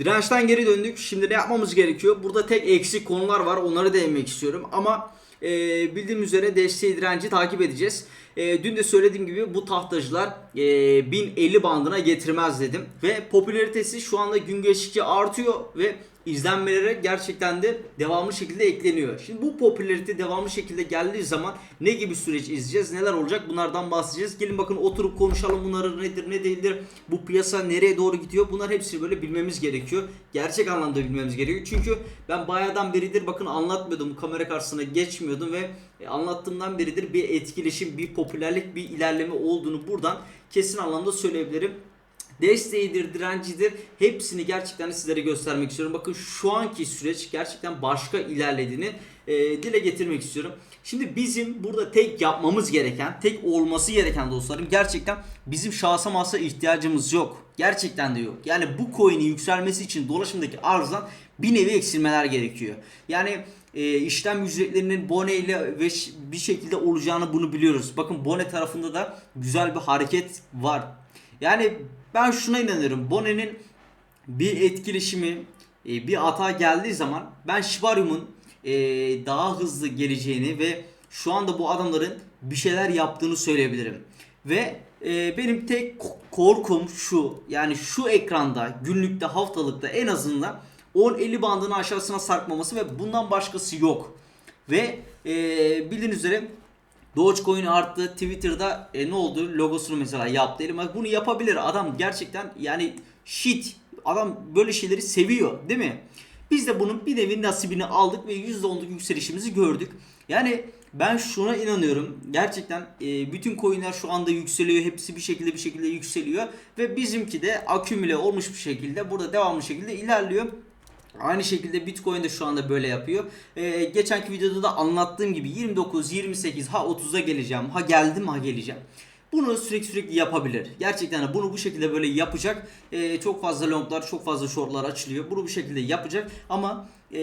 Dirençten geri döndük. Şimdi ne yapmamız gerekiyor? Burada tek eksik konular var. Onları değinmek istiyorum. Ama e, bildiğim üzere desteği direnci takip edeceğiz. E, dün de söylediğim gibi bu tahtacılar e, 1050 bandına getirmez dedim. Ve popülaritesi şu anda gün geçtikçe artıyor ve izlenmelere gerçekten de devamlı şekilde ekleniyor. Şimdi bu popülarite devamlı şekilde geldiği zaman ne gibi süreç izleyeceğiz? Neler olacak? Bunlardan bahsedeceğiz. Gelin bakın oturup konuşalım bunları nedir ne değildir. Bu piyasa nereye doğru gidiyor? Bunlar hepsini böyle bilmemiz gerekiyor. Gerçek anlamda bilmemiz gerekiyor. Çünkü ben bayağıdan beridir bakın anlatmıyordum. Kamera karşısına geçmiyordum ve e, anlattığımdan beridir bir etkileşim, bir popülerlik, bir ilerleme olduğunu buradan kesin anlamda söyleyebilirim desteğidir, direncidir. Hepsini gerçekten sizlere göstermek istiyorum. Bakın şu anki süreç gerçekten başka ilerlediğini e, dile getirmek istiyorum. Şimdi bizim burada tek yapmamız gereken, tek olması gereken dostlarım gerçekten bizim şahsa masa ihtiyacımız yok. Gerçekten de yok. Yani bu coin'in yükselmesi için dolaşımdaki arzdan bir nevi eksilmeler gerekiyor. Yani e, işlem ücretlerinin Bone ile ve bir şekilde olacağını bunu biliyoruz. Bakın Bone tarafında da güzel bir hareket var. Yani ben şuna inanıyorum. Bone'nin bir etkileşimi, e, bir hata geldiği zaman ben Shibarium'un e, daha hızlı geleceğini ve şu anda bu adamların bir şeyler yaptığını söyleyebilirim. Ve e, benim tek korkum şu. Yani şu ekranda günlükte haftalıkta en azından 10-50 bandını aşağısına sarkmaması ve bundan başkası yok. Ve bildiğiniz üzere Dogecoin arttı. Twitter'da e, ne oldu? Logosunu mesela yaptı. Musk bunu yapabilir. Adam gerçekten yani shit. Adam böyle şeyleri seviyor değil mi? Biz de bunun bir nevi nasibini aldık ve %10'luk yükselişimizi gördük. Yani ben şuna inanıyorum. Gerçekten e, bütün coinler şu anda yükseliyor. Hepsi bir şekilde bir şekilde yükseliyor. Ve bizimki de akümüle olmuş bir şekilde burada devamlı şekilde ilerliyor. Aynı şekilde Bitcoin de şu anda böyle yapıyor. Ee, geçenki videoda da anlattığım gibi 29, 28, ha 30'a geleceğim, ha geldim ha geleceğim. Bunu sürekli sürekli yapabilir. Gerçekten bunu bu şekilde böyle yapacak. Ee, çok fazla longlar, çok fazla shortlar açılıyor. Bunu bu şekilde yapacak. Ama e,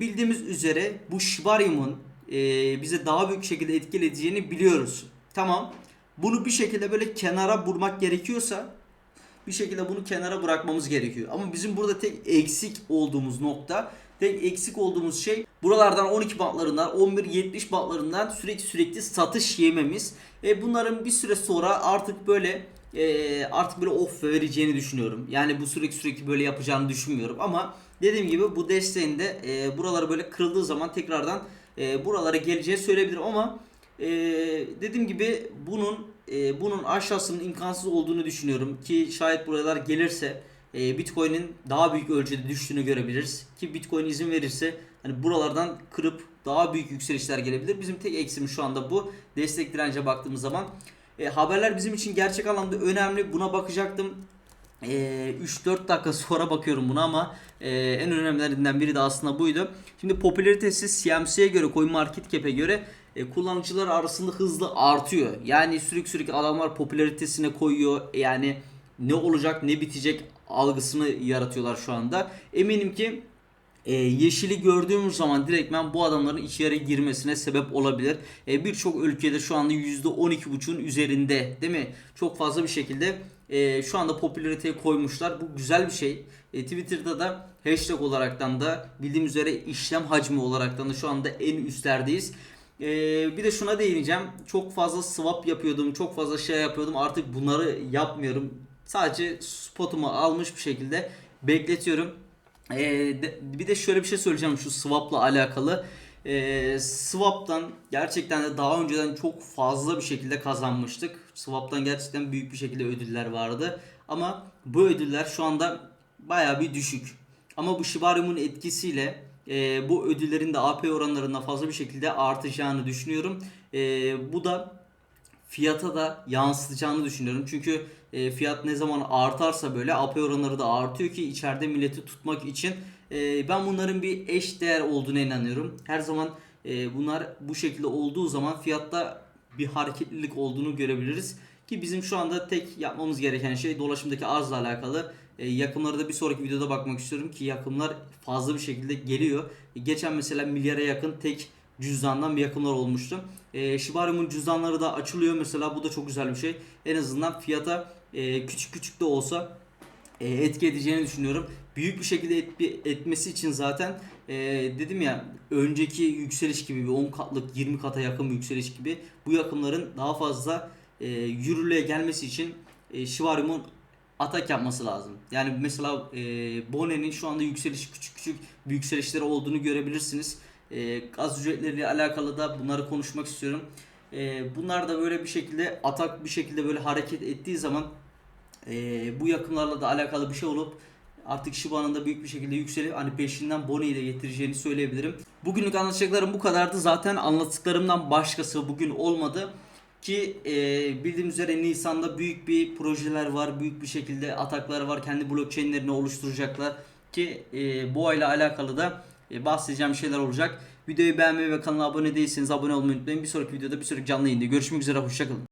bildiğimiz üzere bu Shibarium'un e, bize daha büyük şekilde etkileyeceğini biliyoruz. Tamam. Bunu bir şekilde böyle kenara vurmak gerekiyorsa bir şekilde bunu kenara bırakmamız gerekiyor. Ama bizim burada tek eksik olduğumuz nokta, tek eksik olduğumuz şey buralardan 12 bantlarından 11-70 bantlarından sürekli sürekli satış yememiz. E bunların bir süre sonra artık böyle e, artık böyle off vereceğini düşünüyorum. Yani bu sürekli sürekli böyle yapacağını düşünmüyorum ama dediğim gibi bu desteğin de e, buraları böyle kırıldığı zaman tekrardan e, buralara geleceğini söyleyebilirim ama ee, dediğim gibi bunun e, bunun aşağısının imkansız olduğunu düşünüyorum ki şayet buralar gelirse e, Bitcoin'in daha büyük ölçüde düştüğünü görebiliriz ki Bitcoin izin verirse hani buralardan kırıp daha büyük yükselişler gelebilir. Bizim tek eksimiz şu anda bu. Destek dirence baktığımız zaman e, haberler bizim için gerçek anlamda önemli. Buna bakacaktım. Ee, 3-4 dakika sonra bakıyorum buna ama e, en önemlilerinden biri de aslında buydu. Şimdi popülaritesi CMC'ye göre, Coin Market Cap'e göre e, kullanıcılar arasında hızlı artıyor. Yani sürekli sürekli adamlar popülaritesine koyuyor. Yani ne olacak ne bitecek algısını yaratıyorlar şu anda. Eminim ki e, yeşili gördüğümüz zaman direktmen bu adamların içeri girmesine sebep olabilir. E, Birçok ülkede şu anda %12.5'un üzerinde değil mi? Çok fazla bir şekilde e, şu anda popülariteye koymuşlar. Bu güzel bir şey. E, Twitter'da da hashtag olaraktan da bildiğim üzere işlem hacmi olaraktan da şu anda en üstlerdeyiz. E, bir de şuna değineceğim. Çok fazla swap yapıyordum. Çok fazla şey yapıyordum. Artık bunları yapmıyorum. Sadece spotumu almış bir şekilde bekletiyorum. Ee, de- bir de şöyle bir şey söyleyeceğim şu swap'la alakalı. Ee, swap'tan gerçekten de daha önceden çok fazla bir şekilde kazanmıştık. Swap'tan gerçekten büyük bir şekilde ödüller vardı. Ama bu ödüller şu anda baya bir düşük. Ama bu Shibarium'un etkisiyle e, bu ödüllerin de AP oranlarında fazla bir şekilde artacağını düşünüyorum. E, bu da fiyata da yansıtacağını düşünüyorum. Çünkü e, fiyat ne zaman artarsa böyle AP oranları da artıyor ki içeride milleti tutmak için. E, ben bunların bir eş değer olduğuna inanıyorum. Her zaman e, bunlar bu şekilde olduğu zaman fiyatta bir hareketlilik olduğunu görebiliriz. Ki bizim şu anda tek yapmamız gereken şey dolaşımdaki arzla alakalı. E, yakımlara da bir sonraki videoda bakmak istiyorum ki yakımlar fazla bir şekilde geliyor. E, geçen mesela milyara yakın tek cüzdandan bir yakımlar olmuştu. E, Shibarium'un cüzdanları da açılıyor mesela bu da çok güzel bir şey. En azından fiyata e, küçük küçük de olsa e, etki edeceğini düşünüyorum. Büyük bir şekilde etki etmesi için zaten e, dedim ya önceki yükseliş gibi bir 10 katlık 20 kata yakın bir yükseliş gibi bu yakımların daha fazla e, yürürlüğe gelmesi için e, Shivarium'un atak yapması lazım. Yani mesela e, Bone'nin şu anda yükseliş küçük küçük bir yükselişleri olduğunu görebilirsiniz. E, gaz ücretleriyle alakalı da bunları konuşmak istiyorum. E, bunlar da böyle bir şekilde atak bir şekilde böyle hareket ettiği zaman e, bu yakımlarla da alakalı bir şey olup artık Shiba'nın da büyük bir şekilde yükselip hani peşinden Bonnie'yi de getireceğini söyleyebilirim. Bugünlük anlatacaklarım bu kadardı. Zaten anlattıklarımdan başkası bugün olmadı. Ki e, bildiğim üzere Nisan'da büyük bir projeler var. Büyük bir şekilde ataklar var. Kendi blockchain'lerini oluşturacaklar. Ki e, bu ayla alakalı da e, bahsedeceğim şeyler olacak. Videoyu beğenmeyi ve kanala abone değilseniz abone olmayı unutmayın. Bir sonraki videoda bir sonraki canlı yayında görüşmek üzere. Hoşçakalın.